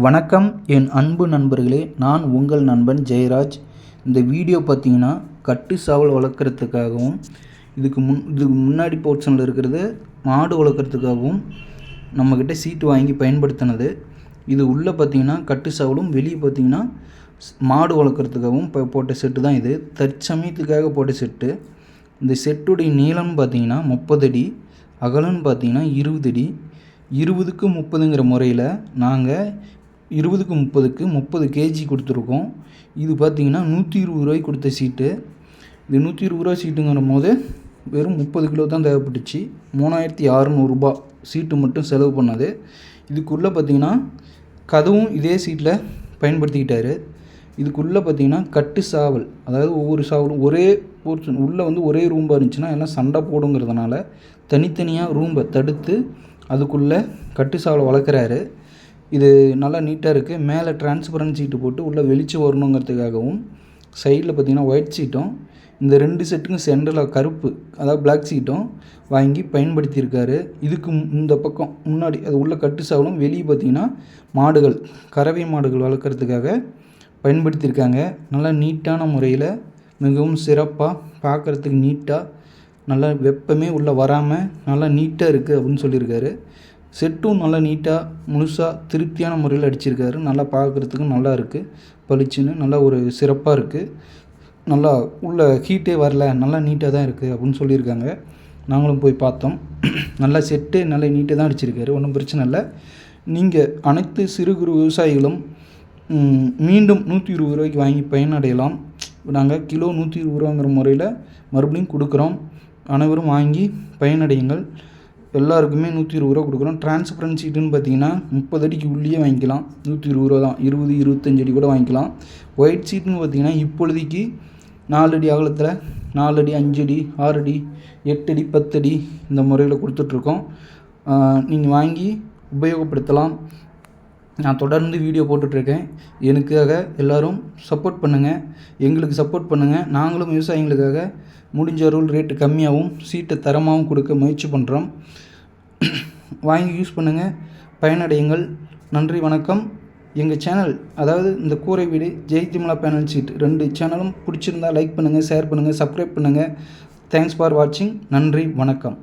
வணக்கம் என் அன்பு நண்பர்களே. நான் உங்கள் நண்பன் ஜெயராஜ். இந்த வீடியோ பார்த்தீங்கன்னா கட்டு சாவல் வளர்க்குறதுக்காகவும் இதுக்கு முன் இதுக்கு முன்னாடி போர்ஷனில் இருக்கிறது மாடு வளர்க்குறதுக்காகவும் நம்மக்கிட்ட சீட்டு வாங்கி பயன்படுத்தினது. இது உள்ளே பார்த்தீங்கன்னா கட்டு சாவலும் வெளியே பார்த்தீங்கன்னா மாடு வளர்க்குறதுக்காகவும் இப்போ போட்ட செட்டு தான் இது. தற்சமயத்துக்காக போட்ட செட்டு இந்த செட்டுடைய நீளம் பார்த்தீங்கன்னா முப்பது அடி. அகலம்னு பார்த்தீங்கன்னா இருபது அடி. இருபதுக்கு முப்பதுங்கிற முறையில் நாங்கள் இருபதுக்கு முப்பதுக்கு முப்பது கேஜி கொடுத்துருக்கோம். இது பார்த்தீங்கன்னா நூற்றி இருபது ரூபாய்க்கு கொடுத்த சீட்டு. இது நூற்றி இருபது ரூபா சீட்டுங்கிற போது வெறும் முப்பது கிலோ தான் தேவைப்பட்டுச்சு. மூணாயிரத்தி அறநூறுபா சீட்டு மட்டும் செலவு பண்ணது. இதுக்குள்ளே பார்த்தீங்கன்னா கதவும் இதே சீட்டில் பயன்படுத்திக்கிட்டாரு. இதுக்குள்ளே பார்த்தீங்கன்னா கட்டு சாவல் அதாவது ஒவ்வொரு சாவலும் ஒரே போர்ஷன் உள்ளே வந்து ஒரே ரூம்பாக இருந்துச்சுன்னா எல்லாம் சண்டை போடுங்கிறதுனால தனித்தனியாக ரூம்பை தடுத்து அதுக்குள்ளே கட்டு சாவலை வளர்க்குறாரு. இது நல்லா நீட்டாக இருக்குது மேலே டிரான்ஸ்பரன்ட் சீட்டு போட்டு உள்ளே வெளிச்சம் வரணுங்கிறதுக்காகவும் சைடில் பார்த்தீங்கன்னா ஒயிட் சீட்டும் இந்த ரெண்டு செட்டுக்கும் சென்டரில் கருப்பு அதாவது பிளாக் சீட்டும் வாங்கி பயன்படுத்தியிருக்காரு. இதுக்கு இந்த பக்கம் முன்னாடி அது உள்ள கட்டு சாவலும் வெளியே பார்த்தீங்கன்னா மாடுகள் கறவை மாடுகள் வளர்க்குறதுக்காக பயன்படுத்தியிருக்காங்க. நல்லா நீட்டான முறையில் மிகவும் சிறப்பாக பார்க்குறதுக்கு நீட்டாக நல்லா வெப்பமே உள்ளே வராமல் நல்லா நீட்டாக இருக்குது அப்படின்னு சொல்லியிருக்காரு. செட்டும் நல்லா நீட்டாக முழுசாக திருப்தியான முறையில் அடிச்சிருக்காரு. நல்லா பார்க்குறதுக்கும் நல்லா இருக்குது பளிச்சுன்னு நல்லா ஒரு சிறப்பாக இருக்குது நல்லா உள்ள ஹீட்டே வரல. நல்லா நீட்டாக தான் இருக்குது அப்படின்னு சொல்லியிருக்காங்க. நாங்களும் போய் பார்த்தோம். நல்லா செட்டு நல்லா நீட்டாக தான் அடிச்சிருக்காரு. ஒன்றும் பிரச்சனை இல்லை. நீங்கள் அனைத்து சிறு குறு விவசாயிகளும் மீண்டும் நூற்றி இருபது ரூபாய்க்கு வாங்கி பயனடையலாம். நாங்கள் கிலோ நூற்றி இருபது ரூபாங்கிற முறையில் மறுபடியும் கொடுக்குறோம். அனைவரும் வாங்கி பயனடையுங்கள். எல்லாருக்குமே நூற்றி இருபது ரூபா கொடுக்குறோம். டிரான்ஸ்பரன்ட் சீட்டுன்னு பார்த்தீங்கன்னா முப்பது அடிக்கு உள்ளேயே வாங்கிக்கலாம். நூற்றி இருபது ரூபா தான். இருபது இருபத்தஞ்சு அடி கூட வாங்கிக்கலாம். ஒயிட் சீட்டுன்னு பார்த்தீங்கன்னா இப்பொழுதைக்கு நாலு அடி அகலத்தில் நாலு அடி அஞ்சு அடி ஆறு அடி எட்டு அடி பத்து அடி இந்த முறையில் கொடுத்துட்ருக்கோம். நீங்கள் வாங்கி உபயோகப்படுத்தலாம். நான் தொடர்ந்து வீடியோ போட்டுட்ருக்கேன். எனக்காக எல்லாரும் சப்போர்ட் பண்ணுங்கள் எங்களுக்கு சப்போர்ட் பண்ணுங்கள் நாங்களும் விவசாயிகளுக்காக முடிஞ்ச அளவு ரேட்டு கம்மியாகவும் சீட்டை தரமாகவும் கொடுக்க முயற்சி பண்ணுறோம் வாங்கி யூஸ் பண்ணுங்கள் பயனடையுங்கள். நன்றி வணக்கம். எங்கள் சேனல் அதாவது இந்த கூரை வீடு ஜெய் திமலா பேனல் சீட் ரெண்டு சேனலும் பிடிச்சிருந்தா லைக் பண்ணுங்கள் ஷேர் பண்ணுங்கள் சப்ஸ்கிரைப் பண்ணுங்கள் தேங்க்ஸ் ஃபார் வாட்சிங் நன்றி வணக்கம்.